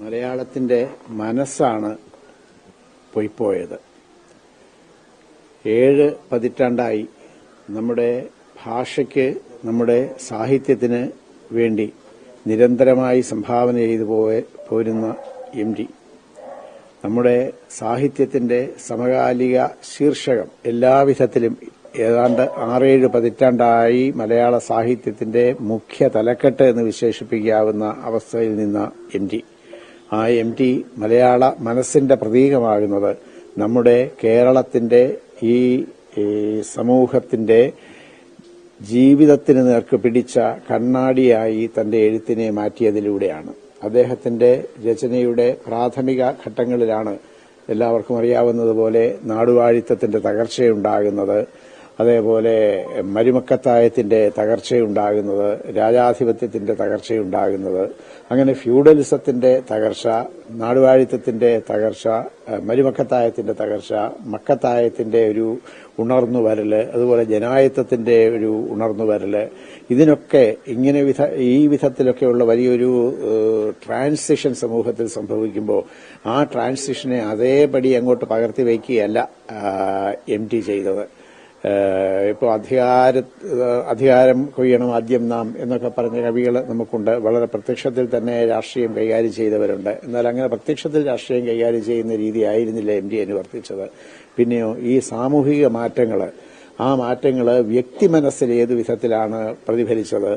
മലയാളത്തിന്റെ മനസ്സാണ് പൊയ്പോയത് ഏഴ് പതിറ്റാണ്ടായി നമ്മുടെ ഭാഷയ്ക്ക് നമ്മുടെ സാഹിത്യത്തിന് വേണ്ടി നിരന്തരമായി സംഭാവന ചെയ്തു പോയ പോരുന്ന എം ഡി. നമ്മുടെ സാഹിത്യത്തിന്റെ സമകാലിക ശീർഷകം എല്ലാവിധത്തിലും ഏതാണ്ട് ആറേഴ് പതിറ്റാണ്ടായി മലയാള സാഹിത്യത്തിന്റെ മുഖ്യ തലക്കെട്ട് എന്ന് വിശേഷിപ്പിക്കാവുന്ന അവസ്ഥയിൽ നിന്ന എം ആ എം ടി മലയാള മനസ്സിന്റെ പ്രതീകമാകുന്നത് നമ്മുടെ കേരളത്തിന്റെ ഈ സമൂഹത്തിന്റെ ജീവിതത്തിന് നേർക്ക് പിടിച്ച കണ്ണാടിയായി തന്റെ എഴുത്തിനെ മാറ്റിയതിലൂടെയാണ്. അദ്ദേഹത്തിന്റെ രചനയുടെ പ്രാഥമിക ഘട്ടങ്ങളിലാണ് എല്ലാവർക്കും അറിയാവുന്നതുപോലെ നാടുവാഴിത്തത്തിന്റെ തകർച്ചയുണ്ടാകുന്നത്. അതേപോലെ മരുമക്കത്തായത്തിന്റെ തകർച്ചയുണ്ടാകുന്നത് രാജാധിപത്യത്തിന്റെ തകർച്ചയുണ്ടാകുന്നത് അങ്ങനെ ഫ്യൂഡലിസത്തിന്റെ തകർച്ച നാടുവാഴിത്തത്തിന്റെ തകർച്ച മരുമക്കത്തായത്തിന്റെ തകർച്ച മക്കത്തായത്തിന്റെ ഒരു ഉണർന്നു വരൽ അതുപോലെ ജനായത്വത്തിന്റെ ഒരു ഉണർന്നു വരൽ. ഇതിനൊക്കെ ഇങ്ങനെ വിധ ഈ വിധത്തിലൊക്കെയുള്ള വലിയൊരു ട്രാൻസിഷൻ സമൂഹത്തിൽ സംഭവിക്കുമ്പോൾ ആ ട്രാൻസിഷനെ അതേപടി അങ്ങോട്ട് പകർത്തി വയ്ക്കുകയല്ല എം ടി ചെയ്തത്. ഇപ്പോൾ അധികാര അധികാരം കൊയ്യണം ആദ്യം നാം എന്നൊക്കെ പറഞ്ഞ കവികൾ നമുക്കുണ്ട്. വളരെ പ്രത്യക്ഷത്തിൽ തന്നെ രാഷ്ട്രീയം കൈകാര്യം ചെയ്തവരുണ്ട്. എന്നാൽ അങ്ങനെ പ്രത്യക്ഷത്തിൽ രാഷ്ട്രീയം കൈകാര്യം ചെയ്യുന്ന രീതി ആയിരുന്നില്ല എം ഡി അനുവർത്തിച്ചത് പിന്നെയോ ഈ സാമൂഹിക മാറ്റങ്ങൾ ആ മാറ്റങ്ങൾ വ്യക്തി മനസ്സിൽ ഏതു വിധത്തിലാണ് പ്രതിഫലിച്ചത്?